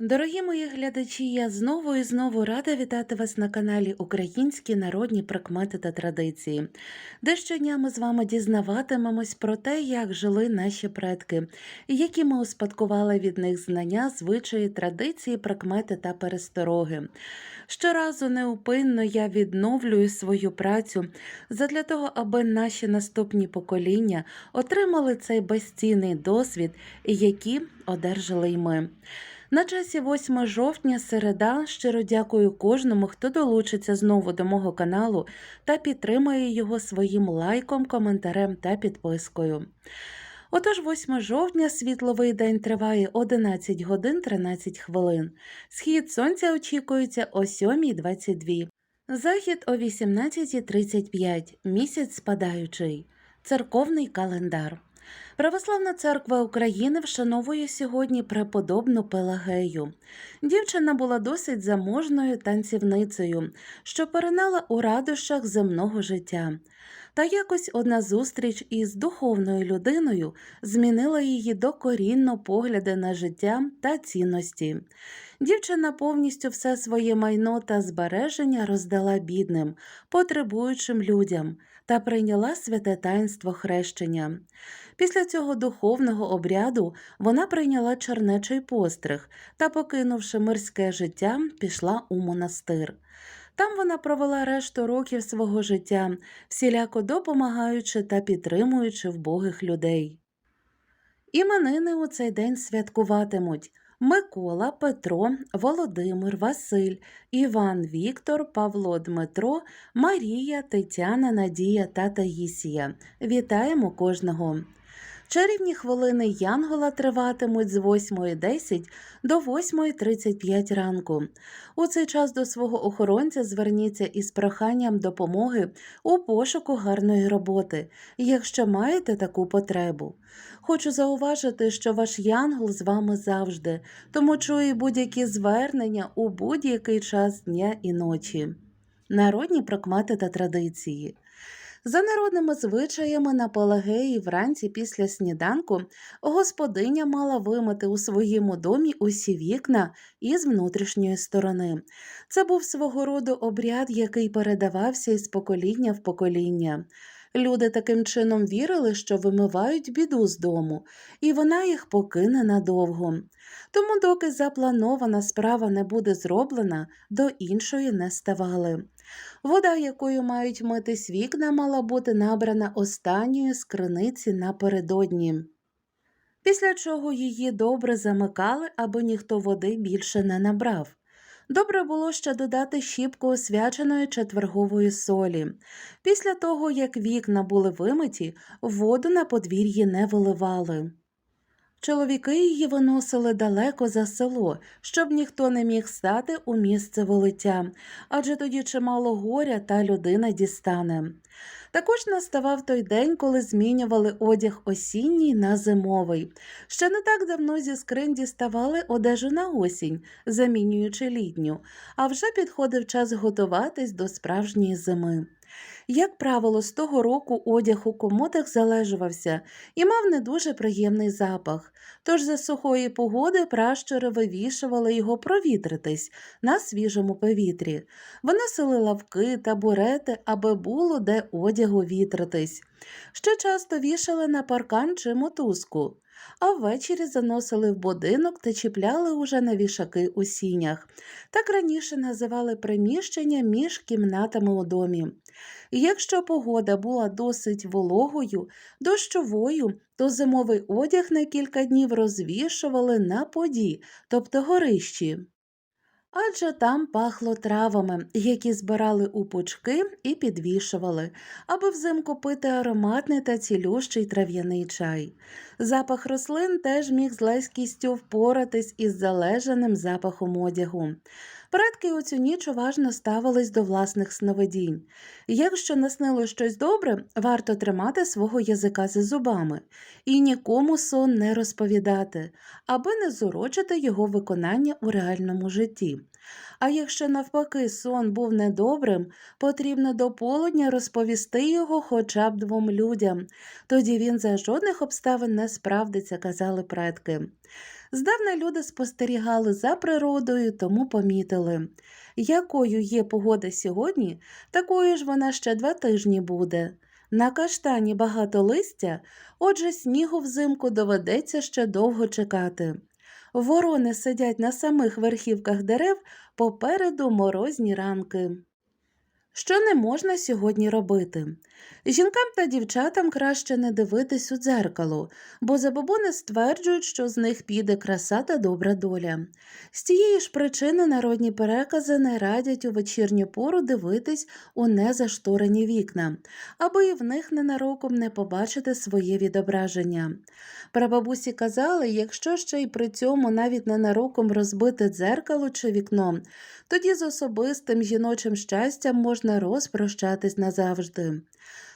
Дорогі мої глядачі, я знову і знову рада вітати вас на каналі Українські народні прикмети та традиції, де щодня ми з вами дізнаватимемось про те, як жили наші предки, які ми успадкували від них знання, звичаї, традиції, прикмети та перестороги. Щоразу неупинно я відновлюю свою працю задля того, аби наші наступні покоління отримали цей безцінний досвід, який одержали й ми. На часі 8 жовтня, середа. Щиро дякую кожному, хто долучиться знову до мого каналу та підтримає його своїм лайком, коментарем та підпискою. Отож, 8 жовтня світловий день триває 11 годин 13 хвилин. Схід сонця очікується о 7.22. Захід о 18.35. Місяць спадаючий. Церковний календар. Православна церква України вшановує сьогодні преподобну Пелагею. Дівчина була досить заможною танцівницею, що перенала у радощах земного життя. Та якось одна зустріч із духовною людиною змінила її докорінно погляди на життя та цінності. Дівчина повністю все своє майно та збереження роздала бідним, потребуючим людям та прийняла святе таїнство хрещення. Після цього духовного обряду вона прийняла чернечий постриг та, покинувши мирське життя, пішла у монастир. Там вона провела решту років свого життя, всіляко допомагаючи та підтримуючи вбогих людей. Іменини у цей день святкуватимуть Микола, Петро, Володимир, Василь, Іван, Віктор, Павло, Дмитро, Марія, Тетяна, Надія та Таїсія. Вітаємо кожного! Чарівні хвилини Янгола триватимуть з 8.10 до 8.35 ранку. У цей час до свого охоронця зверніться із проханням допомоги у пошуку гарної роботи, якщо маєте таку потребу. Хочу зауважити, що ваш янгол з вами завжди, тому чує будь-які звернення у будь-який час дня і ночі. Народні прикмети та традиції. За народними звичаями на Пелагеї вранці після сніданку господиня мала вимити у своєму домі усі вікна із внутрішньої сторони. Це був свого роду обряд, який передавався із покоління в покоління. Люди таким чином вірили, що вимивають біду з дому, і вона їх покине надовго. Тому, доки запланована справа не буде зроблена, до іншої не ставали. Вода, якою мають митись вікна, мала бути набрана останньої з криниці напередодні. Після чого її добре замикали, аби ніхто води більше не набрав. Добре було ще додати щіпку освяченої четвергової солі. Після того, як вікна були вимиті, воду на подвір'ї не виливали. Чоловіки її виносили далеко за село, щоб ніхто не міг стати у місце волиття, адже тоді чимало горя та людина дістане. Також наставав той день, коли змінювали одяг осінній на зимовий. Ще не так давно зі скринь діставали одежу на осінь, замінюючи літню, а вже підходив час готуватись до справжньої зими. Як правило, з того року одяг у комодах залежувався і мав не дуже приємний запах, тож за сухої погоди пращури вивішували його провітритись на свіжому повітрі. Виносили лавки, табурети, аби було де одягу вітритись. Ще часто вішали на паркан чи мотузку. А ввечері заносили в будинок та чіпляли уже на вішаки у сінях. Так раніше називали приміщення між кімнатами у домі. Якщо погода була досить вологою, дощовою, то зимовий одяг на кілька днів розвішували на поді, тобто горищі. Адже там пахло травами, які збирали у пучки і підвішували, аби взимку пити ароматний та цілющий трав'яний чай. Запах рослин теж міг з легкістю впоратись із залежаним запахом одягу. Предки у цю ніч уважно ставились до власних сновидінь. Якщо наснило щось добре, варто тримати свого язика за зубами і нікому сон не розповідати, аби не зурочити його виконання у реальному житті. А якщо навпаки сон був недобрим, потрібно до полудня розповісти його хоча б двом людям. Тоді він за жодних обставин не справдиться, казали предки. Здавна люди спостерігали за природою, тому помітили, якою є погода сьогодні, такою ж вона ще два тижні буде. На каштані багато листя, отже, снігу взимку доведеться ще довго чекати. Ворони сидять на самих верхівках дерев, попереду морозні ранки. Що не можна сьогодні робити? Жінкам та дівчатам краще не дивитись у дзеркало, бо забобони стверджують, що з них піде краса та добра доля. З цієї ж причини народні перекази не радять у вечірню пору дивитись у незашторені вікна, аби і в них ненароком не побачити своє відображення. Прабабусі казали, якщо ще й при цьому навіть ненароком розбити дзеркало чи вікно, тоді з особистим жіночим щастям можна розпрощатись назавжди.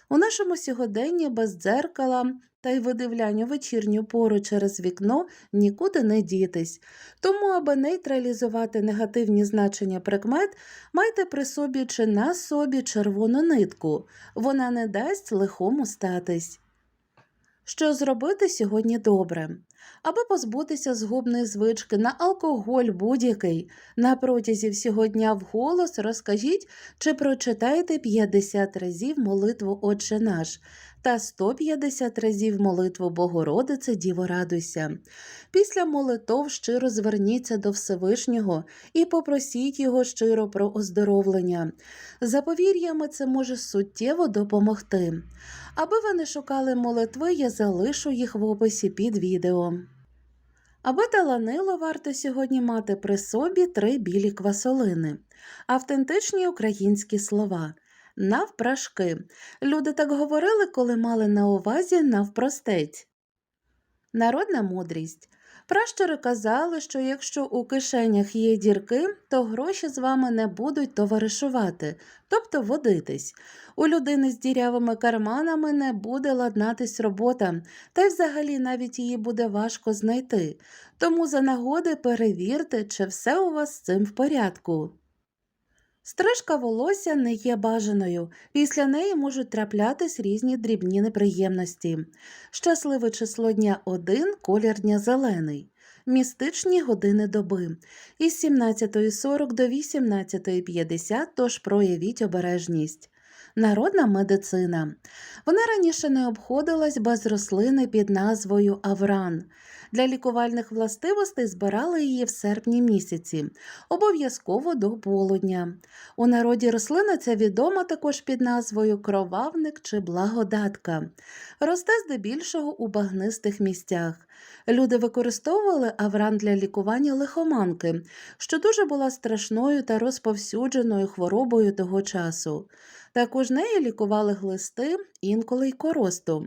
У нашому сьогоденні без дзеркала та й видивляння вечірню пору через вікно нікуди не дітись. Тому, аби нейтралізувати негативні значення прикмет, майте при собі чи на собі червону нитку. Вона не дасть лихому статись. Що зробити сьогодні добре? Аби позбутися згубної звички на алкоголь будь-який, на протязі всього дня вголос розкажіть, чи прочитаєте 50 разів молитву Отче наш та 150 разів молитву Богородице Діво радуйся. Після молитов щиро зверніться до Всевишнього і попросіть його щиро про оздоровлення. За повір'ями це може суттєво допомогти. Аби ви не шукали молитви, я залишу їх в описі під відео. Аби таланило, варто сьогодні мати при собі три білі квасолини, автентичні українські слова. Навпрашки. Люди так говорили, коли мали на увазі навпростець. Народна мудрість. Пращури казали, що якщо у кишенях є дірки, то гроші з вами не будуть товаришувати, тобто водитись. У людини з дірявими карманами не буде ладнатись робота, та й взагалі навіть її буде важко знайти. Тому за нагоди перевірте, чи все у вас з цим в порядку. Стрижка волосся не є бажаною, після неї можуть траплятись різні дрібні неприємності. Щасливе число дня 1, колір дня зелений. Містичні години доби із 17.40 до 18.50, тож проявіть обережність. Народна медицина. Вона раніше не обходилась без рослини під назвою Авран. Для лікувальних властивостей збирали її в серпні місяці, обов'язково до полудня. У народі рослина ця відома також під назвою кровавник чи благодатка. Росте здебільшого у багнистих місцях. Люди використовували авран для лікування лихоманки, що дуже була страшною та розповсюдженою хворобою того часу. Також нею лікували глисти, інколи й коросту.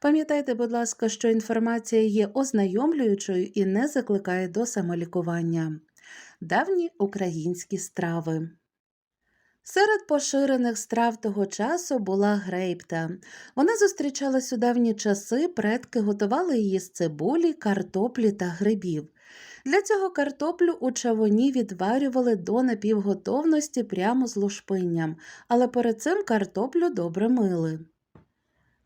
Пам'ятайте, будь ласка, що інформація є ознайомлюючою і не закликає до самолікування. Давні українські страви. Серед поширених страв того часу була грейпта. Вона зустрічалась у давні часи, предки готували її з цибулі, картоплі та грибів. Для цього картоплю у чавуні відварювали до напівготовності прямо з лушпинням, але перед цим картоплю добре мили.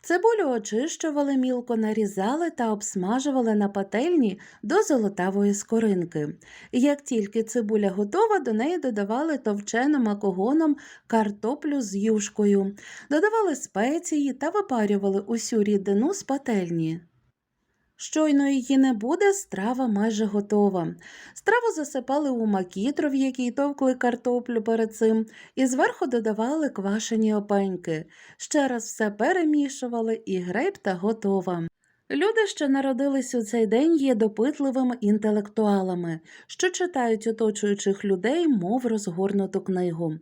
Цибулю очищували, мілко нарізали та обсмажували на пательні до золотавої скоринки. Як тільки цибуля готова, до неї додавали товченим акогоном картоплю з юшкою, додавали спеції та випарювали усю рідину з пательні. Щойно її не буде, страва майже готова. Страву засипали у макітру, в якій товкли картоплю перед цим, і зверху додавали квашені опеньки. Ще раз все перемішували, і грейпта готова. Люди, що народились у цей день, є допитливими інтелектуалами, що читають оточуючих людей, мов розгорнуту книгу.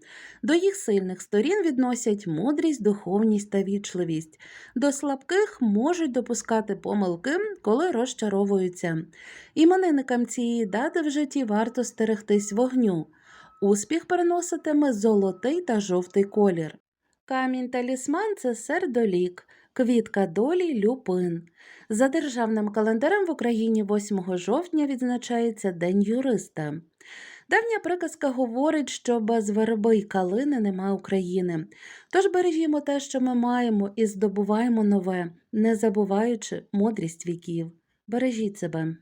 До їх сильних сторін відносять мудрість, духовність та вічливість. До слабких можуть допускати помилки, коли розчаровуються. Іменинникам цієї дати в житті варто стерегтись вогню. Успіх переноситиме золотий та жовтий колір. Камінь талісман це сердолік, квітка долі люпин. За державним календарем в Україні 8 жовтня відзначається День юриста. Давня приказка говорить, що без верби й калини нема України. Тож бережімо те, що ми маємо, і здобуваємо нове, не забуваючи мудрість віків. Бережіть себе.